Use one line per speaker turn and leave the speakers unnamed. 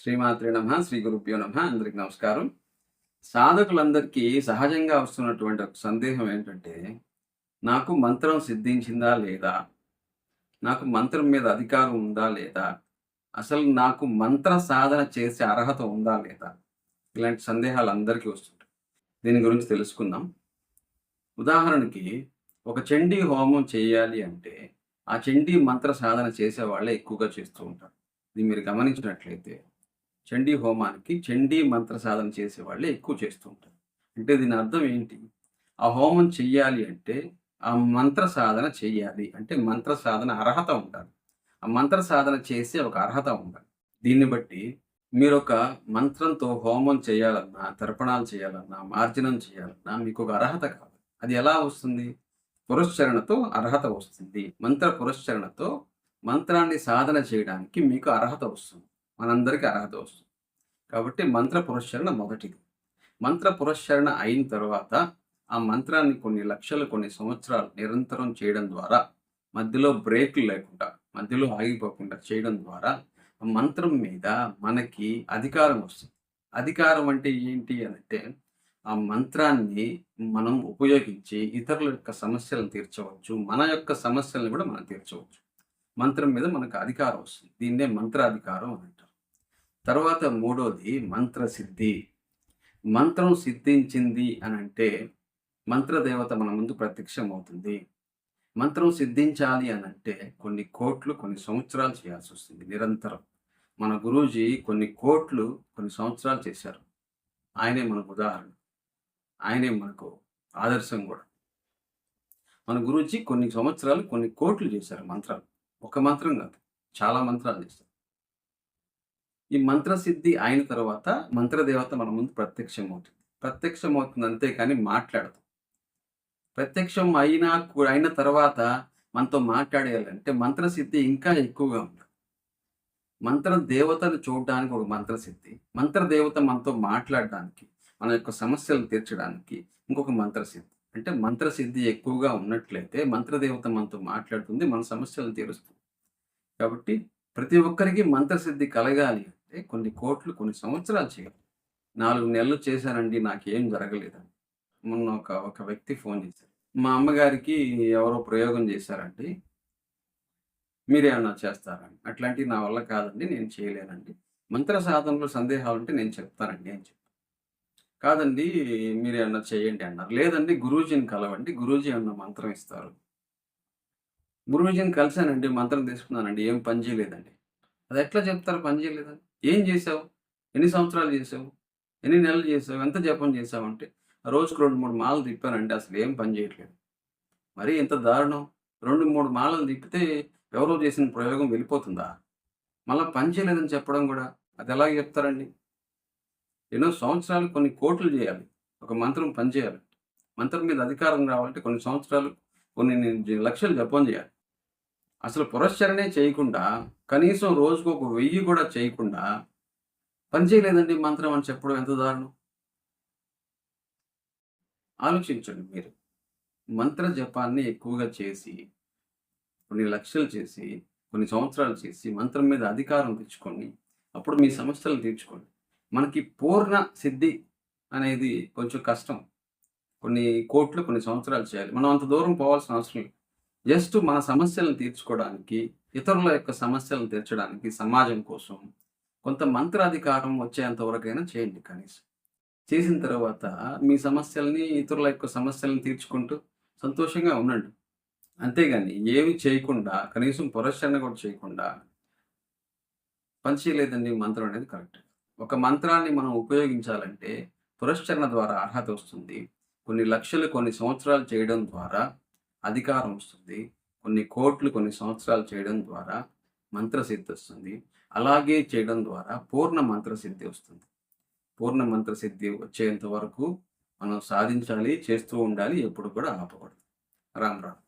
శ్రీమాత్రి నమ శ్రీ గురుభ్యో నమ. అందరికి నమస్కారం. సాధకులందరికీ సహజంగా వస్తున్నటువంటి ఒక సందేహం ఏంటంటే నాకు మంత్రం సిద్ధించిందా లేదా? నాకు మంత్రం మీద అధికారం ఉందా లేదా? అసలు నాకు మంత్ర సాధన చేసే అర్హత ఉందా లేదా? ఇలాంటి సందేహాలు అందరికీ వస్తుంటాయి. దీని గురించి తెలుసుకుందాం. ఉదాహరణకి ఒక చండీ హోమం చేయాలి అంటే ఆ చండీ మంత్ర సాధన చేసే వాళ్ళే ఎక్కువగా చేస్తూ ఉంటారు. ఇది మీరు గమనించినట్లయితే చండీ హోమానికి చండీ మంత్ర సాధన చేసే వాళ్ళే ఎక్కువ చేస్తూ ఉంటారు. అంటే దీని అర్థం ఏంటి? ఆ హోమం చెయ్యాలి అంటే ఆ మంత్ర సాధన చెయ్యాలి. అంటే మంత్ర సాధన అర్హత ఉండాలి. ఆ మంత్ర సాధన చేసే ఒక అర్హత ఉండాలి. దీన్ని బట్టి మీరు ఒక మంత్రంతో హోమం చేయాలన్నా తర్పణాలు చేయాలన్నా మార్జనం చేయాలన్నా మీకు ఒక అర్హత కావాలి. అది ఎలా వస్తుంది? పురస్చరణతో అర్హత వస్తుంది. మంత్ర పురస్చరణతో మంత్రాన్ని సాధన చేయడానికి మీకు అర్హత వస్తుంది. మనందరికీ అర్హత వస్తుంది. కాబట్టి మంత్ర పురస్చరణ మొదటిది. మంత్ర పురస్చరణ అయిన తర్వాత ఆ మంత్రాన్ని కొన్ని లక్షలు కొన్ని సంవత్సరాలు నిరంతరం చేయడం ద్వారా మధ్యలో బ్రేక్లు లేకుండా మధ్యలో ఆగిపోకుండా చేయడం ద్వారా మంత్రం మీద మనకి అధికారం వస్తుంది. అధికారం అంటే ఏంటి అంటే ఆ మంత్రాన్ని మనం ఉపయోగించి ఇతరుల యొక్క సమస్యలను తీర్చవచ్చు మన యొక్క సమస్యలను కూడా మనం తీర్చవచ్చు. మంత్రం మీద మనకు అధికారం వస్తుంది. దీన్నే మంత్రాధికారం అని అంటారు. తర్వాత మూడోది మంత్రసిద్ధి. మంత్రం సిద్ధించింది అని అంటే మంత్రదేవత మన ముందు ప్రత్యక్షం అవుతుంది మంత్రం సిద్ధించాలి అని అంటే కొన్ని కోట్లు కొన్ని సంవత్సరాలు చేయాల్సి వస్తుంది నిరంతరం. మన గురూజీ కొన్ని కోట్లు కొన్ని సంవత్సరాలు చేశారు. ఆయనే మనకు ఉదాహరణ. ఆయనే మనకు ఆదర్శం కూడా. మన గురూజీ కొన్ని సంవత్సరాలు కొన్ని కోట్లు చేశారు మంత్రాలు. ఒక మంత్రం కాదు చాలా మంత్రాలు చేశారు. ఈ మంత్రసిద్ధి అయిన తర్వాత మంత్రదేవత మన ముందు ప్రత్యక్షం అవుతుంది ప్రత్యక్షం అవుతుంది అంతేకాని మాట్లాడదు. ప్రత్యక్షం అయినా అయిన తర్వాత మనతో మాట్లాడేయాలంటే మంత్రసిద్ధి ఇంకా ఎక్కువగా ఉంది మంత్ర దేవతను చూడడానికి ఒక మంత్రసిద్ధి. మంత్ర దేవత మనతో మాట్లాడడానికి మన యొక్క సమస్యలు తీర్చడానికి ఇంకొక మంత్రసిద్ధి. అంటే మంత్రసిద్ధి ఎక్కువగా ఉన్నట్లయితే మంత్రదేవత మనతో మాట్లాడుతుంది మన సమస్యలను తీరుస్తుంది. కాబట్టి ప్రతి ఒక్కరికి మంత్రసిద్ధి కలగాలి అంటే కొన్ని కోట్లు కొన్ని సంవత్సరాలు చేయాలి. నాలుగు నెలలు చేశానండి నాకేం జరగలేదండి మొన్న ఒక ఒక వ్యక్తి ఫోన్ చేశారు. మా అమ్మగారికి ఎవరో ప్రయోగం చేశారండి. మీరేమన్నా చేస్తారండి అట్లాంటివి నా వల్ల కాదండి నేను చేయలేనండి. మంత్ర సాధనలో సందేహాలు ఉంటే నేను చెప్తానండి అని చెప్పి కాదండి మీరేమన్నా చేయండి అన్నారు. లేదండి గురూజీని కలవండి. గురూజీ ఏమన్నా మంత్రం ఇస్తారు? గురూజీని కలిశానండి మంత్రం తీసుకున్నానండి ఏం పని చేయలేదండి. అది ఎట్లా చెప్తారు? పని చేయలేదని ఏం చేసావు ఎన్ని సంవత్సరాలు చేసావు ఎన్ని నెలలు చేసావు ఎంత జపం చేసావు అంటే రోజుకు రెండు మూడు మాలలు తిప్పానండి అసలు ఏం పని చేయట్లేదు. మరి ఇంత దారుణం. రెండు మూడు మాలలు తిప్పితే ఎవరో చేసిన ప్రయోగం వెళ్ళిపోతుందా? మళ్ళీ పని చేయలేదని చెప్పడం కూడా అది ఎలా చెప్తారండి? ఎన్నో సంవత్సరాలు కొన్ని కోట్లు చేయాలి. ఒక మంత్రం పని చేయాలి. మంత్రం మీద అధికారం రావాలంటే కొన్ని సంవత్సరాలు కొన్ని లక్షలు జపం చేయాలి. అసలు పురస్చరణే చేయకుండా కనీసం రోజుకు ఒక వెయ్యి కూడా చేయకుండా పని చేయలేదండి మంత్రం అని చెప్పడం ఎంత దారుణం? ఆలోచించండి మీరు. మంత్ర జపాన్ని ఎక్కువగా చేసి కొన్ని లక్షలు చేసి కొన్ని సంవత్సరాలు చేసి మంత్రం మీద అధికారం తెచ్చుకొని అప్పుడు మీ సమస్యలు తీర్చుకోండి. మనకి పూర్ణ సిద్ధి అనేది కొంచెం కష్టం. కొన్ని కోట్లు కొన్ని సంవత్సరాలు చేయాలి. మనం అంత దూరం పోవాల్సిన అవసరం లేదు. జస్ట్ మన సమస్యలను తీర్చుకోవడానికి ఇతరుల యొక్క సమస్యలను తీర్చడానికి సమాజం కోసం కొంత మంత్రాధికారం వచ్చేంత వరకైనా చేయండి కనీసం. చేసిన తర్వాత మీ సమస్యల్ని ఇతరుల యొక్క సమస్యలను తీర్చుకుంటూ సంతోషంగా ఉండండి. అంతేగాని ఏమి చేయకుండా కనీసం పురస్చరణ కూడా చేయకుండా పని మంత్రం అనేది కరెక్ట్. ఒక మంత్రాన్ని మనం ఉపయోగించాలంటే పురస్చరణ ద్వారా అర్హత వస్తుంది. కొన్ని లక్షలు కొన్ని సంవత్సరాలు చేయడం ద్వారా అధికారం వస్తుంది. కొన్ని కోట్లు కొన్ని సంవత్సరాలు చేయడం ద్వారా మంత్రసిద్ధి వస్తుంది. అలాగే చేయడం ద్వారా పూర్ణ మంత్రసిద్ధి వస్తుంది. పూర్ణ మంత్రసిద్ధి వచ్చేంత వరకు మనం సాధించాలి చేస్తూ ఉండాలి ఎప్పుడు కూడా ఆపకూడదు. రామ్ రామ్.